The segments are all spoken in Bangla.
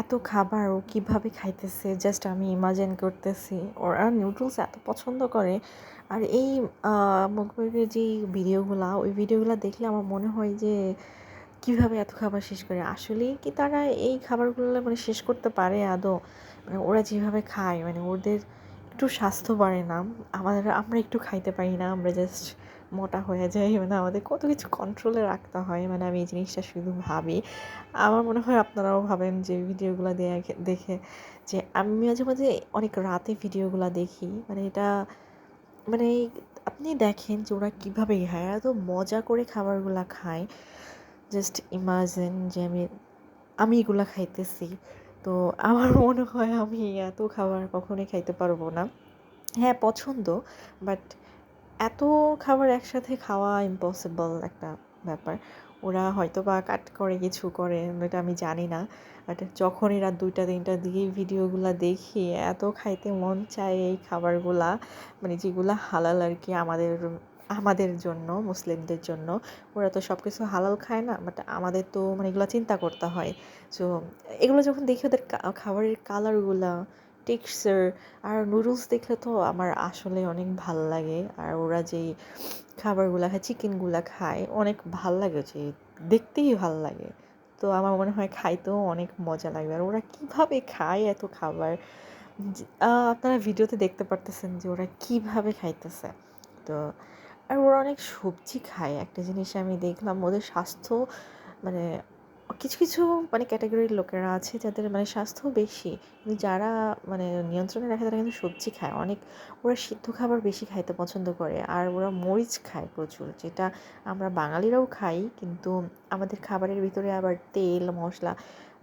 এত খাবার ও কীভাবে খাইতেছে? জাস্ট আমি ইমাজিন করতেছি। ওরা নুডলস এত পছন্দ করে। আর এই মুখবাগের যেই ভিডিওগুলো, ওই ভিডিওগুলো দেখলে আমার মনে হয় যে, কীভাবে এত খাবার শেষ করে? আসলেই কি তারা এই খাবারগুলো মানে শেষ করতে পারে আদৌ? মানে ওরা যেভাবে খায় মানে ওদের একটু স্বাস্থ্য বাড়ে না। আমাদের, আমরা একটু খাইতে পারি না, আমরা জাস্ট মোটা হয়ে যাই মানে আমাদের কত কিছু কন্ট্রোলে রাখতে হয় মানে আমি এই জিনিসটা শুধু ভাবি। আমার মনে হয় আপনারাও ভাবেন যে ভিডিওগুলো দেখে দেখে যে আমি মাঝে মাঝে অনেক রাতে ভিডিওগুলো দেখি মানে এটা মানে আপনি দেখেন যে ওরা কীভাবে খায়, এত মজা করে খাবারগুলো খায়। জাস্ট ইমাজিন যে আমি আমি এগুলো খাইতেছি। তো আমার মনে হয় আমি এত খাবার কখনোই খাইতে পারব না। হ্যাঁ পছন্দ বাট এত খাবার একসাথে খাওয়া ইম্পসিবল একটা ব্যাপার। ওরা হয়তো বা কাট করে, কিছু করে, এটা আমি জানি না। বাট যখনই রাত দুইটা তিনটা দিকে ভিডিওগুলো দেখি এত খাইতে মন চায় এই খাবারগুলা মানে যেগুলো হালাল আর কি আমাদের আমাদের জন্য, মুসলিমদের জন্য, ওরা তো সব কিছু হালাল খায় না বাট আমাদের তো মানে এগুলো চিন্তা করতে হয়। সো এগুলো যখন দেখি ওদের খাবারের কালারগুলা টেক্সচার আর নুডলস দেখলে তো আমার আসলে অনেক ভালো লাগে। আর ওরা যেই খাবারগুলো খায়, চিকেনগুলো খায়, অনেক ভালো লাগে যে, দেখতেই ভালো লাগে। তো আমার মনে হয় খাইতেও অনেক মজা লাগবে। আর ওরা কীভাবে খায় এত খাবার? আপনারা ভিডিওতে দেখতে পারতেছেন যে ওরা কীভাবে খাইতেছে। তো, আর ওরা অনেক সবজি খায়। একটা জিনিস আমি দেখলাম, ওদের স্বাস্থ্য মানে কিছু কিছু মানে ক্যাটাগরির লোকেরা আছে যাদের মানে স্বাস্থ্য বেশি। যারা মানে নিয়ন্ত্রণে রাখে তারা কিন্তু সবজি খায়। অনেক ওরা সিদ্ধ খাবার বেশি খাইতে পছন্দ করে। আর ওরা মরিচ খায় প্রচুর, যেটা আমরা বাঙালিরাও খাই, কিন্তু আমাদের খাবারের ভিতরে আবার তেল, মশলা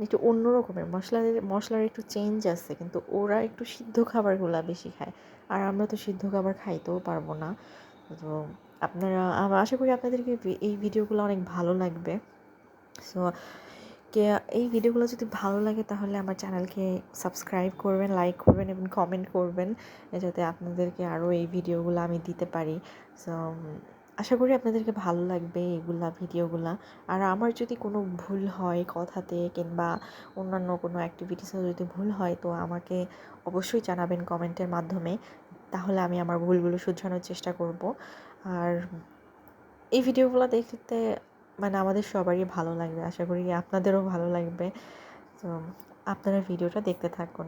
একটু অন্য রকমের। মশলার মশলার একটু চেঞ্জ আছে, কিন্তু ওরা একটু সিদ্ধ খাবারগুলা বেশি খায়। আর আমরা তো সিদ্ধ খাবার খাইতেও পারব না। তো আপনারা আশা করি আপনাদেরকে এই ভিডিওগুলো অনেক ভালো লাগবে। সো কে, এই ভিডিওগুলো যদি ভালো লাগে তাহলে আমার চ্যানেলকে সাবস্ক্রাইব করবেন, লাইক করবেন এবং কমেন্ট করবেন যাতে আপনাদেরকে আরও এই ভিডিওগুলো আমি দিতে পারি। সো আশা করি আপনাদেরকে ভালো লাগবে এগুলা, ভিডিওগুলা। আর আমার যদি কোনো ভুল হয় কথাতে কিংবা অন্যান্য কোনো অ্যাক্টিভিটিসে যদি ভুল হয়, তো আমাকে অবশ্যই জানাবেন কমেন্টের মাধ্যমে। তাহলে আমি আমার ভুলগুলো শুধরানোর চেষ্টা করব। আর এই ভিডিওগুলো দেখতে মানে আমাদের সবারই ভালো লাগবে। আশা করি আপনাদেরও ভালো লাগবে। তো আপনারা ভিডিওটা দেখতে থাকুন।